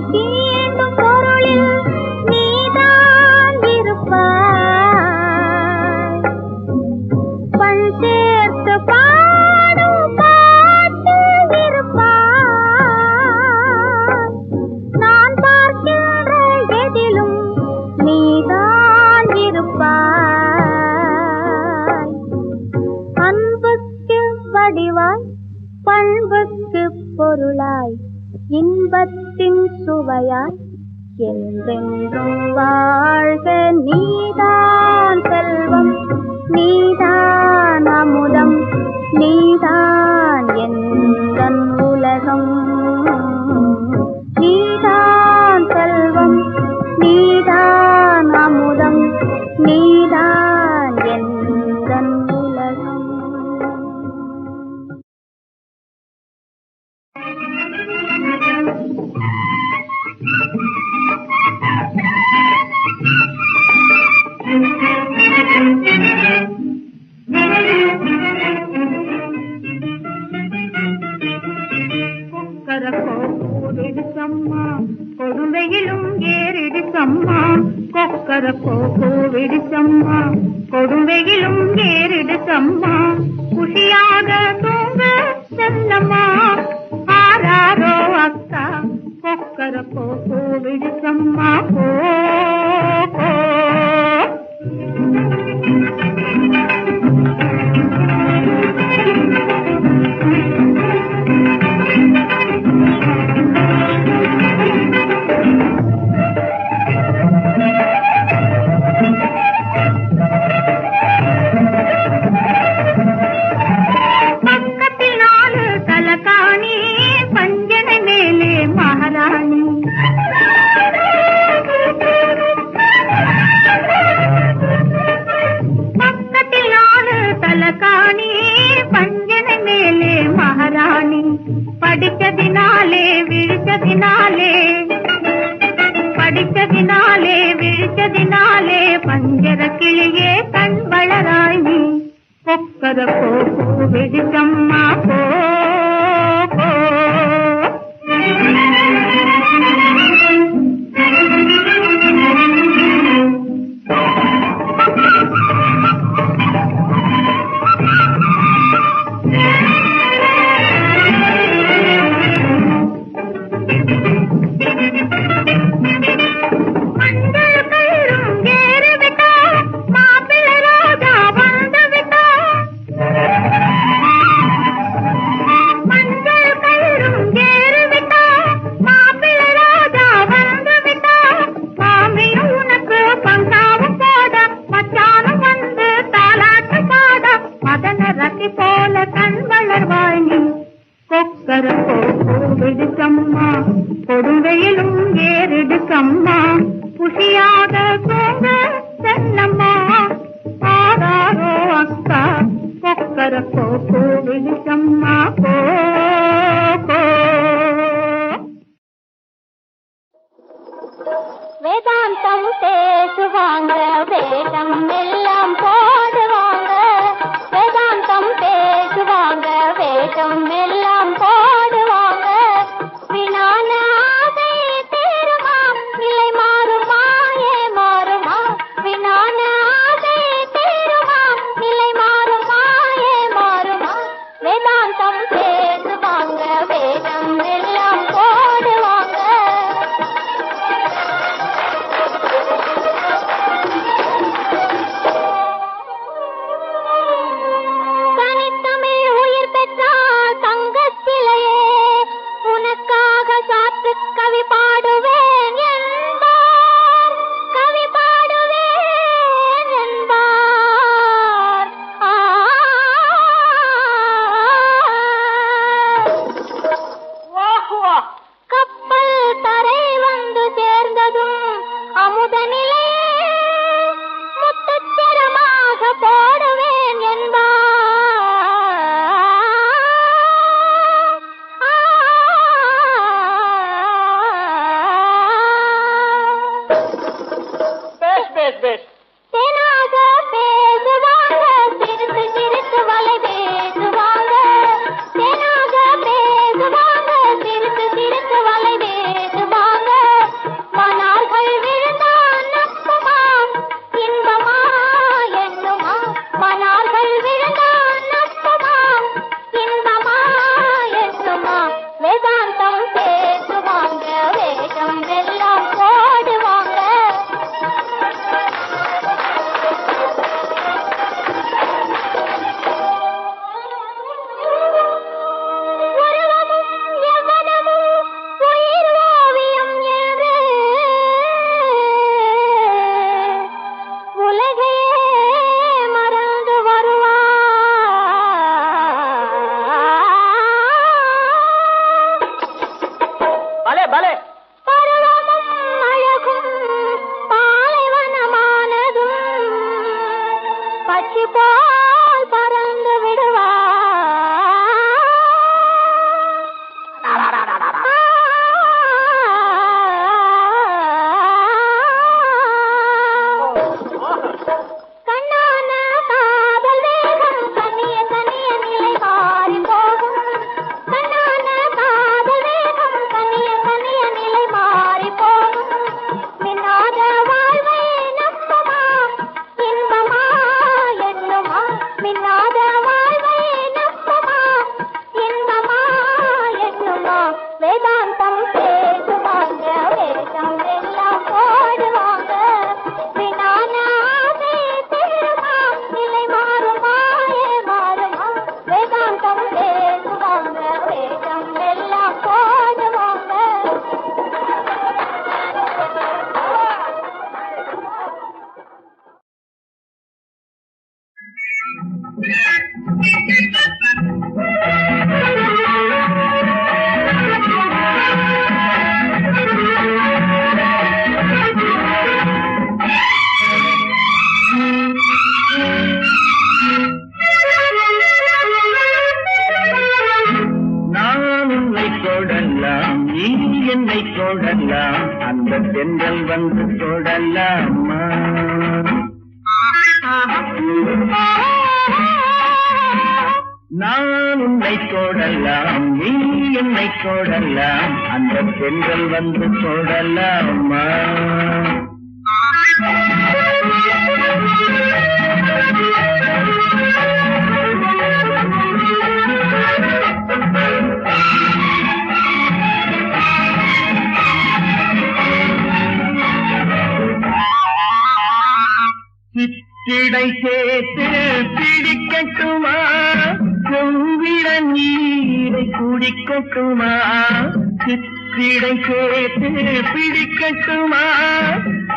Titi. た。வெடித்தம்மா. கொடுவெயிலும் வேறெடுத்தம்மா குஷியாக தூங்க செல்லம்மா. ஆராரோ அக்கா கொக்கர போ வெடித்தம்மா. போ. குஷியாக தூங்க சென்னம்மா தென்றல் வந்து தொடலாமா? நான் உன்னை தொடலாம் நீ என்னை தொடலாம் அந்த பெண்கள் வந்து தொடலாமா? சித்திடை சேர்த்து பிடிக்கட்டுமா? செவ்விட நீரை குடிக்கட்டுமா? சித்திடை சேர்த்து பிடிக்கட்டுமா?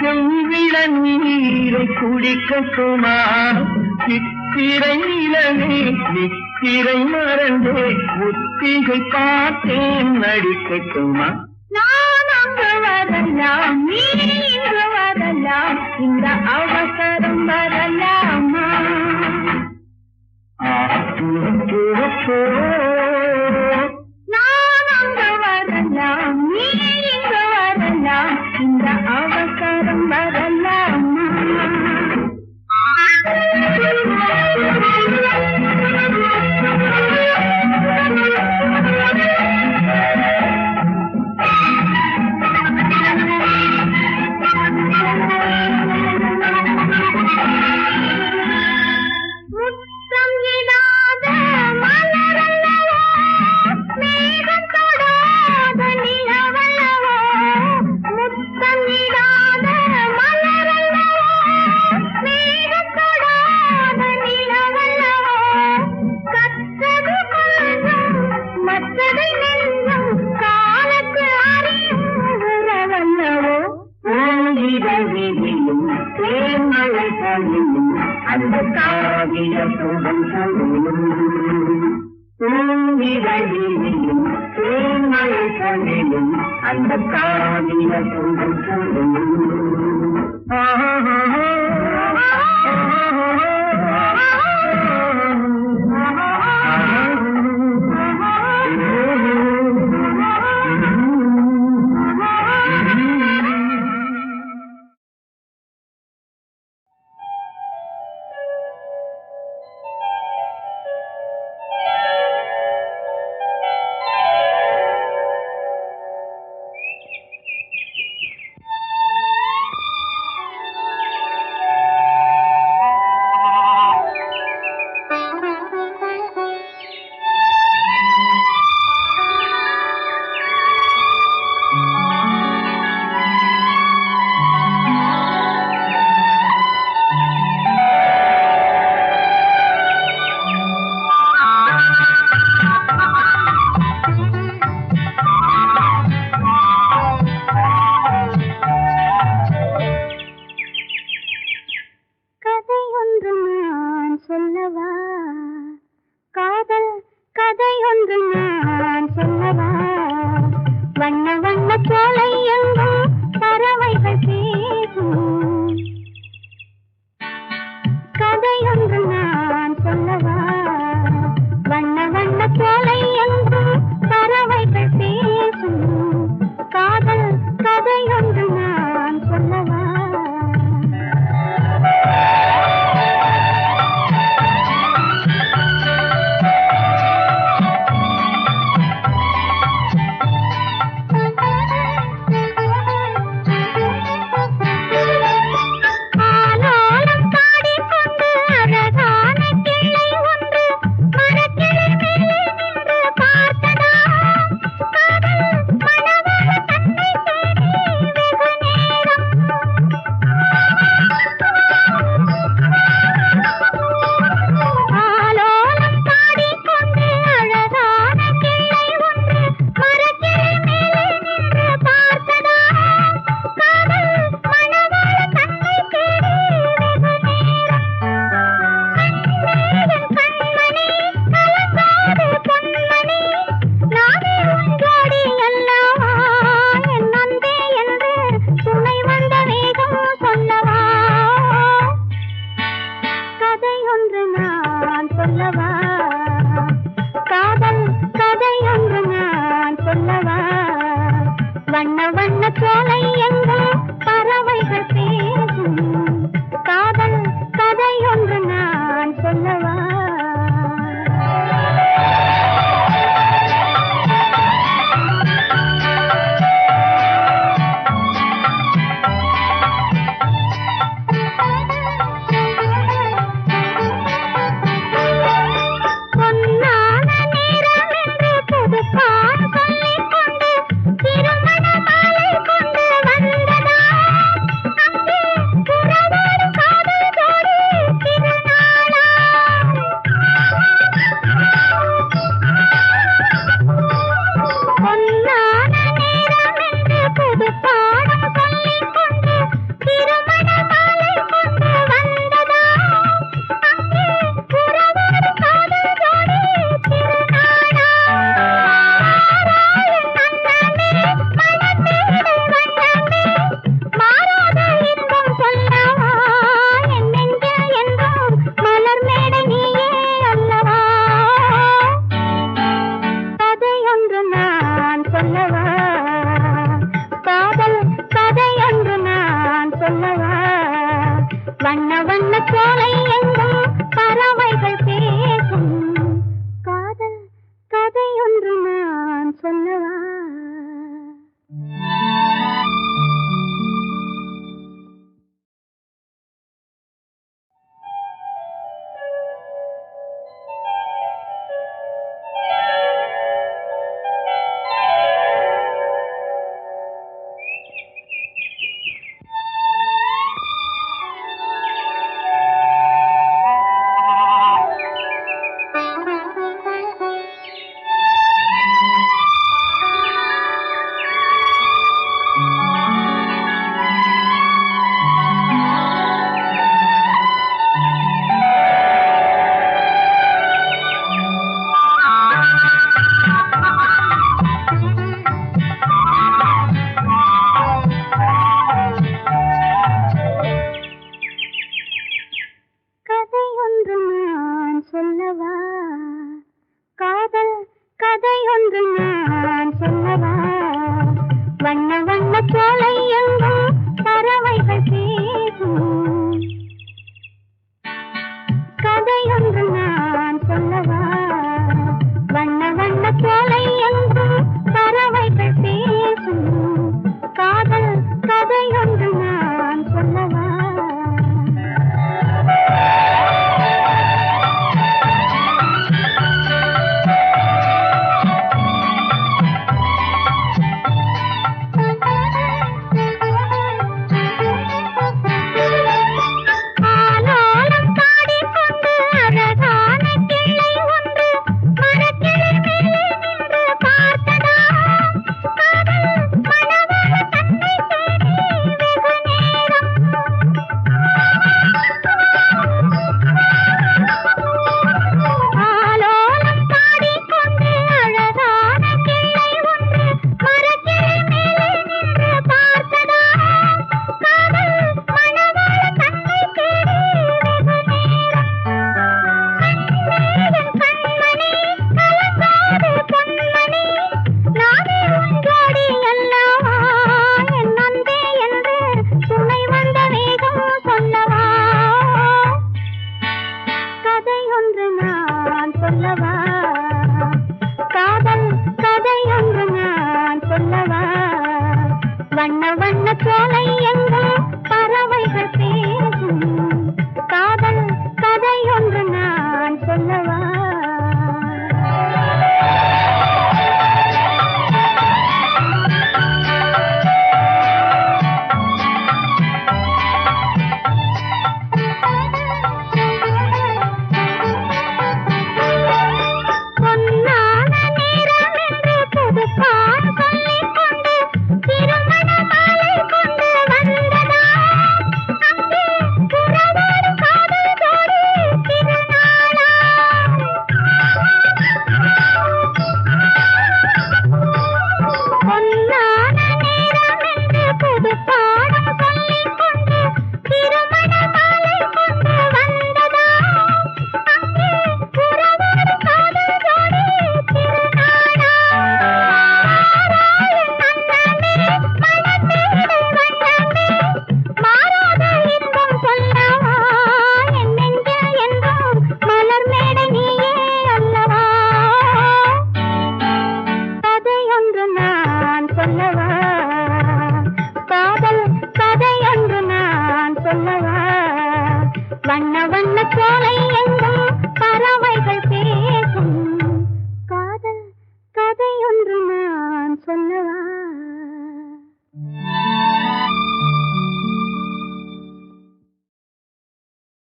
செவ்விட நீரை குடிக்கட்டுமா? சித்திரை நிலவே நித்திரை மறந்தே ஒத்திகை பார்த்தேன் நடிக்கட்டுமா? நான் அங்கு வரலாம் நீ இங்கு வரலாம் இந்த அவசரம் வரலாமா? நான் அங்கு வரலாம் நீ தேன்மழை அந்த காவிய சுகம் சொல்லும். இரவிலும் தேன்மழை பொழியும் அந்த காவிய சுகம் சொல்லும்.